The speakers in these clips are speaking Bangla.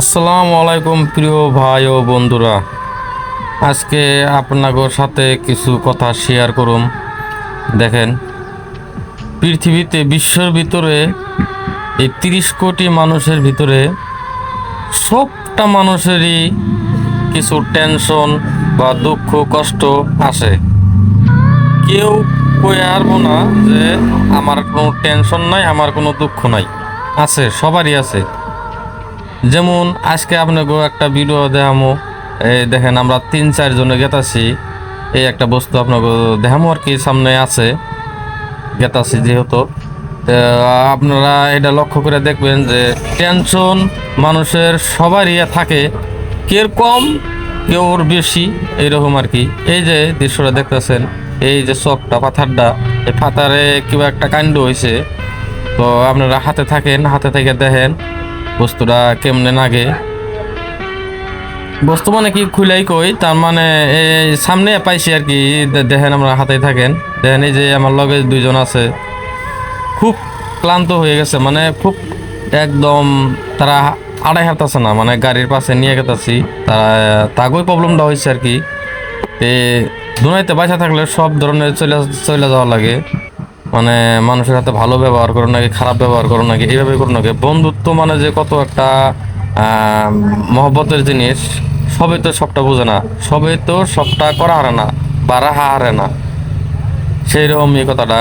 আসসালামু আলাইকুম প্রিয় ভাই ও বন্ধুরা। আজকে আপনাদের সাথে কিছু কথা শেয়ার করুম দেখেন, পৃথিবীতে বিশ্বের ভিতরে এই তিরিশ কোটি মানুষের ভিতরে সবটা মানুষেরই কিছু টেনশন বা দুঃখ, কষ্ট আসে কেউ কয়ে আরবো না যে আমার কোনো টেনশন নাই, আমার কোনো দুঃখ নাই। আছে, সবারই আছে। যেমন, আজকে আপনাকে একটা ভিডিও দেখামো। এই দেখেন, আমরা তিন চারজনে গেতাছি। এই একটা বস্তু আপনাকে দেখামো আর কি, সামনে আছে। গেতাছি যেহেতু। আপনারা এটা লক্ষ্য করে দেখবেন যে টেনশন মানুষের সবারই থাকে। কেউ কম কেউর বেশি এইরকম আর কি। এই যে দৃশ্যটা দেখতেছেন, এই যে চকটা, পাথারটা, এই পাথারে কিবা একটা কাণ্ড হয়েছে তো আপনারা হাতে থাকেন, হাতে থেকে দেখেন। বস্তুটা কেমনে লাগে বস্তু মানে কি খুলাই কই, তার মানে সামনে পাইছি আর কি দেখেন আমরা হাতে থাকেন। দেখেন যে আমার লগে দুইজন আছে। খুব ক্লান্ত হয়ে গেছে মানে খুব একদম তারা আড়াই হাত আছে না মানে গাড়ির পাশে নিয়ে গেতাছি। তারা, তাগই প্রবলেমটা হয়েছে আর কি। তে দুনাইতে বাঁচা থাকলে সব ধরনের চলে চলে যাওয়া লাগে। মানে মানুষের হাতে ভালো ব্যবহার করো নাকি খারাপ ব্যবহার করো নাকি, এইভাবে করো নাকি? বন্ধুত্ব মানে যে কত একটা মহব্বতের জিনিস সবে তো সবটা বোঝে না সবে তো সবটা করা হারে না, বা রাহা হারে না। সেই রকম এই কথাটা।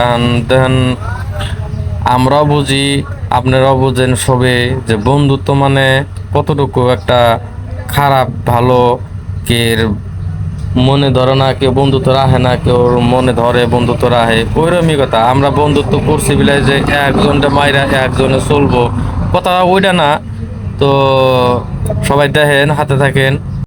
দেন আমরাও বুঝি, আপনারাও বুঝেন সবে যে বন্ধুত্ব মানে কতটুকু একটা খারাপ, ভালো, কের মনে ধরে না কেউ, বন্ধুত্ব রাখে না কেউ, মনে ধরে বন্ধুত্ব রাখে। ওইরকমই কথা, আমরা বন্ধুত্ব করছি বলে যে একজনটা মাইরা একজনে চলবো। কথা ওইটা না। তো সবাই দেখেন, হাতে থাকেন।